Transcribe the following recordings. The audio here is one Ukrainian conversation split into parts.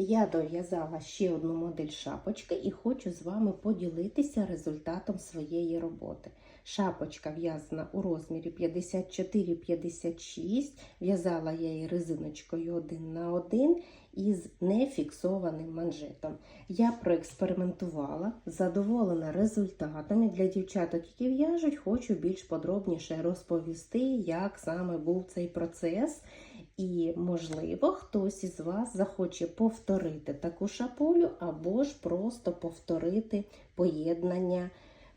Я дов'язала ще одну модель шапочки і хочу з вами поділитися результатом своєї роботи. Шапочка в'язана у розмірі 54-56. В'язала я її резиночкою один на один із нефіксованим манжетом. Я проекспериментувала, задоволена результатами. Для дівчаток, які в'яжуть, хочу більш подробніше розповісти, як саме був цей процес. І, можливо, хтось із вас захоче повторити таку шапулю, або ж просто повторити поєднання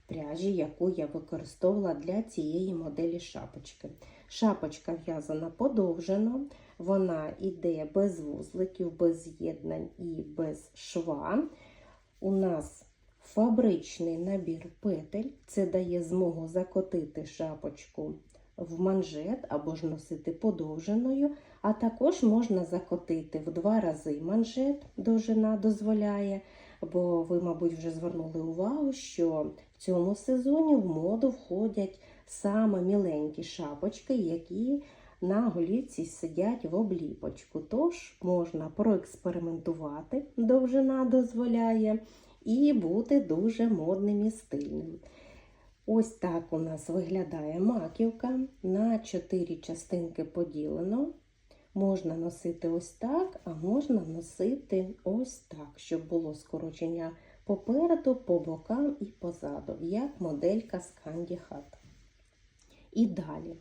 пряжі, яку я використовувала для цієї моделі шапочки. Шапочка в'язана подовжено, вона йде без вузликів, без з'єднань і без шва. У нас фабричний набір петель, це дає змогу закотити шапочку в манжет або ж носити подовженою, а також можна закотити в два рази манжет, довжина дозволяє, бо ви, мабуть, вже звернули увагу, що в цьому сезоні в моду входять саме міленькі шапочки, які на голівці сидять в обліпочку. Тож можна проекспериментувати, довжина дозволяє, і бути дуже модним і стильним. Ось так у нас виглядає маківка. На 4 частинки поділено. Можна носити ось так, а можна носити ось так, щоб було скорочення попереду, по бокам і позаду, як моделька Hat. І далі.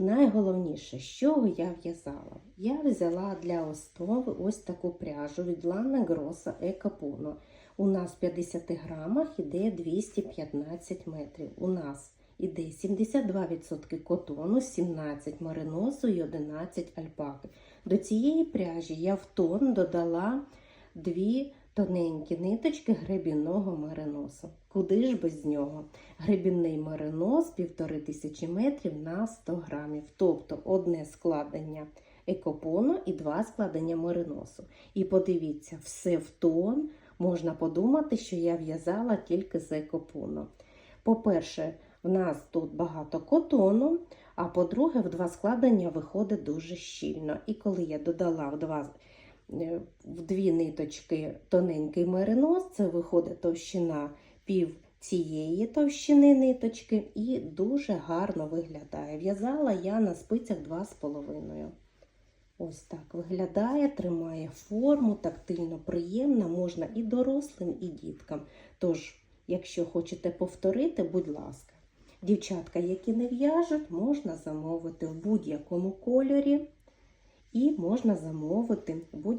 Найголовніше, з чого я в'язала? Я взяла для основи ось таку пряжу від Lana Grossa Ecopuno. У нас в 50 грамах іде 215 метрів. У нас іде 72% котону, 17 мариносу і 11 альпаки. До цієї пряжі я в тон додала дві тоненькі ниточки гребінного мариносу. Куди ж без нього? Гребінний маринос 1500 метрів на 100 грамів. Тобто одне складення екопону і два складення мариносу. І подивіться, все в тон. Можна подумати, що я в'язала тільки з екопону. По-перше, в нас тут багато котону, а по-друге, в два складення виходить дуже щільно. І коли я додала в два в дві ниточки тоненький меринос, це виходить товщина пів цієї товщини ниточки, і дуже гарно виглядає. В'язала я на спицях 2,5. Ось так виглядає, тримає форму, тактильно приємна, можна і дорослим, і діткам. Тож, якщо хочете повторити, будь ласка, дівчатка, які не в'яжуть, можна замовити в будь-якому кольорі і можна замовити в будь